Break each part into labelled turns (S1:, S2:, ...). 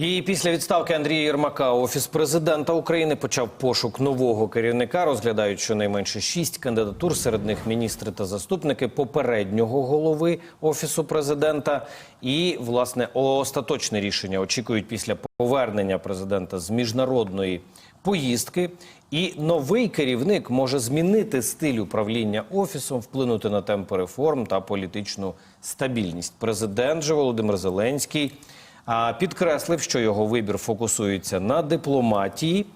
S1: І після відставки Андрія Єрмака офіс президента України почав пошук нового керівника. Розглядають щонайменше шість кандидатур. Серед них міністри та заступники попереднього голови офісу президента. І власне остаточне рішення очікують після повернення президента з міжнародної поїздки. І новий керівник може змінити стиль управління офісом, вплинути на темпи реформ та політичну стабільність. Президент же Володимир Зеленський а, підкреслив, що його вибір фокусується на дипломатії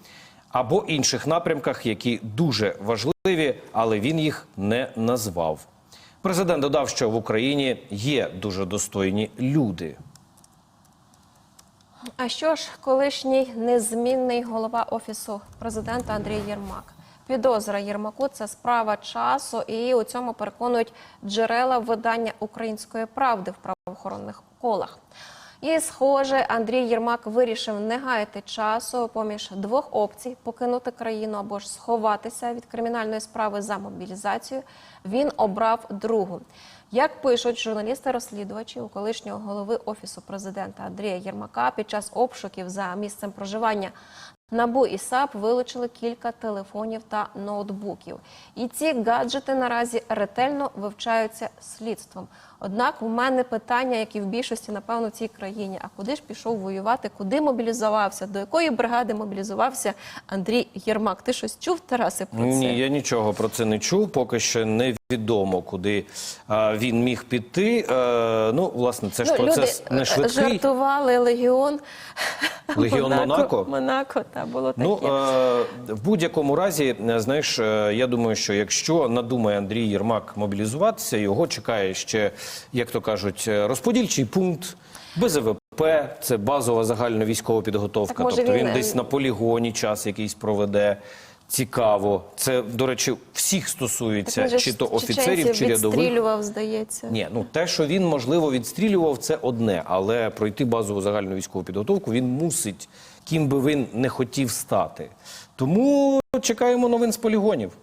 S1: або інших напрямках, які дуже важливі, але він їх не назвав. Президент додав, що в Україні є дуже достойні люди.
S2: А що ж, колишній незмінний голова офісу президента Андрій Єрмак? Підозра Єрмаку це справа часу, і у цьому переконують джерела видання української правди в правоохоронних колах. І, схоже, Андрій Єрмак вирішив не гаяти часу поміж двох опцій покинути країну або ж сховатися від кримінальної справи за мобілізацію. Він обрав другу. Як пишуть журналісти-розслідувачі у колишнього голови офісу президента Андрія Єрмака під час обшуків за місцем проживання НАБУ і САП вилучили кілька телефонів та ноутбуків. І ці гаджети наразі ретельно вивчаються слідством. Однак у мене питання, як і в більшості, напевно, в цій країні: а куди ж пішов воювати, куди мобілізувався, до якої бригади мобілізувався Андрій Єрмак? Ти щось чув, Тарасе, про це?
S1: Ні, я нічого про це не чув. Поки що невідомо, куди а, він міг піти. Е, ну, власне, це ж
S2: Ну,
S1: процес
S2: люди
S1: не
S2: е,
S1: швидкий.
S2: жартували Легіон.
S1: Легіон Монако?
S2: Монако, та було таке.
S1: Ну е, в будь-якому разі, е, знаєш, е, я думаю, що якщо надумає Андрій Єрмак мобілізуватися, його чекає ще, як то кажуть, е, розподільчий пункт. БЗВП, це базова загальна військова підготовка.
S2: Так,
S1: тобто він,
S2: він, е,
S1: десь на полігоні час якийсь проведе. Цікаво, це до речі, всіх стосується,
S2: Так
S1: чи то офіцерів, чи рядових.
S2: відстрілював, здається.
S1: Ні, ну те, що він можливо відстрілював, це одне, але пройти базову загальну військову підготовку він мусить, ким би він не хотів стати. Тому чекаємо новин з полігонів.